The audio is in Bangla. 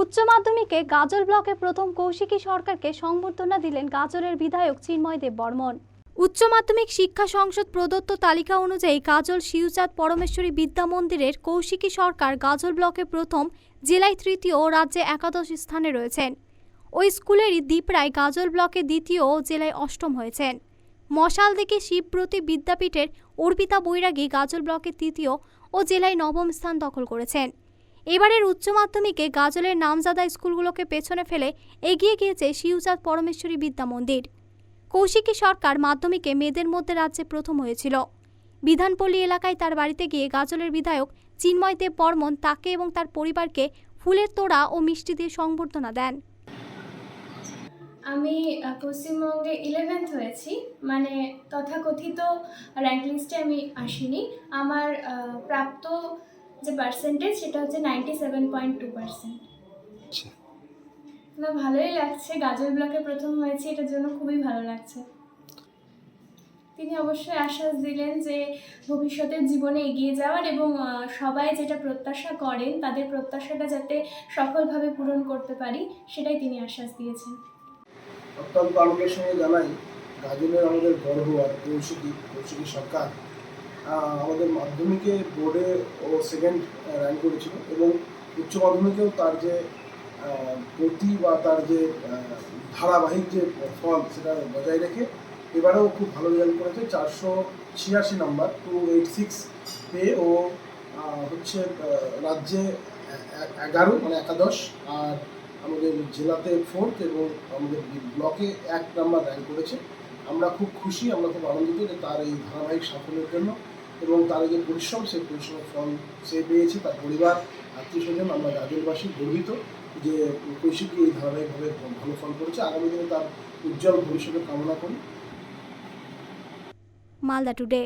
উচ্চ মাধ্যমিকে গাজল ব্লকে প্রথম কৌশিকী সরকারকে সংবর্ধনা দিলেন গাজলের বিধায়ক চিন্ময় দেব বর্মন। উচ্চ মাধ্যমিক শিক্ষা সংসদ প্রদত্ত তালিকা অনুযায়ী গাজল শিউচাঁদ পরমেশ্বরী বিদ্যা মন্দিরের কৌশিকী সরকার গাজল ব্লকে প্রথম, জেলায় তৃতীয় ও রাজ্যে একাদশ স্থানে রয়েছেন। ওই স্কুলেরই দীপরায় গাজল ব্লকে দ্বিতীয় ও জেলায় অষ্টম হয়েছেন। মশাল মশালদিঘি শিবব্রতী বিদ্যাপীঠের অর্পিতা বৈরাগী গাজল ব্লকে তৃতীয় ও জেলায় নবম স্থান দখল করেছেন। এবারের উচ্চ মাধ্যমিকে গাজলের নামজাদা স্কুলগুলোকে পেছনে ফেলে এগিয়ে গিয়েছে শিউচাঁদ পরমেশ্বরী বিদ্যা মন্দির। কৌশিকী সরকার মাধ্যমিকে মেয়েদের মধ্যে রাজ্যে প্রথম হয়েছিল। বিধানপল্লী এলাকায় তার বাড়িতে গিয়ে গাজলের বিধায়ক চিন্ময় দেব বর্মন তাকে এবং তার পরিবারকে ফুলের তোড়া ও মিষ্টি দিয়ে সংবর্ধনা দেন। আমি পশ্চিমবঙ্গে ইলেভেন্থ হয়েছি। মানে তথাকথিত র্যাঙ্ক লিস্টে আমি আসিনি। আমার প্রাপ্ত যে পার্সেন্টেজ সেটা হচ্ছে ninety seven point two percent আচ্ছা। না ভালোই লাগছে গাজল ব্লকে প্রথম হয়েছে এটার জন্য খুবই ভালো লাগছে। তিনি অবশ্যই আশ্বাস দিলেন যে ভবিষ্যতের জীবনে এগিয়ে যাওয়ার এবং সবাই যেটা প্রত্যাশা করেন তাদের প্রত্যাশাটা যাতে সফলভাবে পূরণ করতে পারি সেটাই তিনি আশ্বাস দিয়েছেন। অত্যন্ত আনন্দের সঙ্গে জানাই গাজলের আমাদের গর্ব আর কৌশিকী কৌশিকী সরকার আমাদের মাধ্যমিকে বোর্ডে ও সেকেন্ড র্যাঙ্ক করেছিল এবং উচ্চ মাধ্যমিকেও তার যে গতি বা তার যে ধারাবাহিক যে ফল সেটা বজায় রেখে এবারেও খুব ভালো রেজাল্ট করেছে। চারশো ছিয়াশি নাম্বার টু এইট সিক্স পেয়ে ও হচ্ছে রাজ্যে এগারো মানে একাদশ আর আমাদের জেলাতে ফোর্থ এবং আমাদের ব্লকে এক নাম্বার র্যাঙ্ক করেছে। আমরা খুব খুশি, আমরা খুব আনন্দিত যে তার এই ধারাবাহিক সাফল্যের জন্য এবং তারা যে পরিশ্রম, সেই পরিশ্রম ফল সে পেয়েছে, তার পরিবার, আত্মীয় স্বজন, আমরা রাজ্যবাসী গর্বিত যে কৌশিকী এই ধারাবাহিকভাবে ভালো ফল করেছে। আগামী দিনে তার উজ্জ্বল ভবিষ্যতের কামনা করি। মালদা টুডে